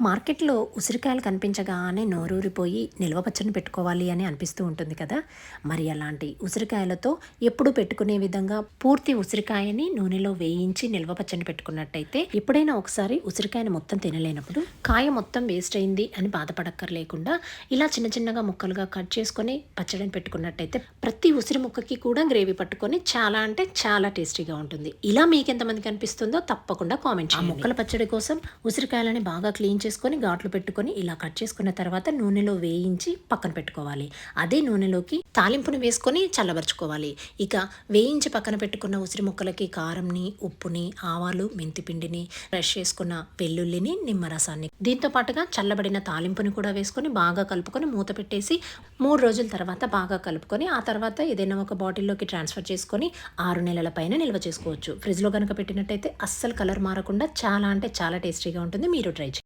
మార్కెట్లో ఉసిరికాయలు కనిపించగానే నోరూరిపోయి నిల్వ పచ్చడిని పెట్టుకోవాలి అని అనిపిస్తూ ఉంటుంది కదా. మరి అలాంటి ఉసిరికాయలతో ఎప్పుడు పెట్టుకునే విధంగా పూర్తి ఉసిరికాయని నూనెలో వేయించి నిల్వ పచ్చడిని పెట్టుకున్నట్టయితే ఎప్పుడైనా ఒకసారి ఉసిరికాయని మొత్తం తినలేనప్పుడు కాయ మొత్తం వేస్ట్ అయింది అని బాధపడక్కర్లేకుండా ఇలా చిన్న చిన్నగా ముక్కలుగా కట్ చేసుకొని పచ్చడిని పెట్టుకున్నట్టయితే ప్రతి ఉసిరి ముక్కకి కూడా గ్రేవీ పట్టుకొని చాలా అంటే చాలా టేస్టీగా ఉంటుంది. ఇలా మీకు ఎంతమంది కనిపిస్తుందో తప్పకుండా కామెంట్ చేయండి. ముక్కల పచ్చడి కోసం ఉసిరికాయలని బాగా క్లీన్ చేసుకొని ఘాట్లు పెట్టుకొని ఇలా కట్ చేసుకున్న తర్వాత నూనెలో వేయించి పక్కన పెట్టుకోవాలి. అదే నూనెలోకి తాలింపుని వేసుకొని చల్లబరుచుకోవాలి. ఇక వేయించి పక్కన పెట్టుకున్న ఉసిరి ముక్కలకి కారంని ఉప్పుని ఆవాలు మెంతిపిండిని ఫ్రెష్ చేసుకున్న వెల్లుల్లిని నిమ్మరసాన్ని. దీంతో పాటుగా చల్లబడిన తాలింపుని కూడా వేసుకొని బాగా కలుపుకొని మూత పెట్టేసి మూడు రోజుల తర్వాత బాగా కలుపుకొని ఆ తర్వాత ఏదైనా ఒక బాటిల్లోకి ట్రాన్స్ఫర్ చేసుకొని ఆరు నెలల పైన నిల్వ చేసుకోవచ్చు. ఫ్రిడ్జ్లో కనుక పెట్టినట్టయితే అస్సలు కలర్ మారకుండా చాలా అంటే చాలా టేస్టీగా ఉంటుంది. మీరు ట్రై చేయండి.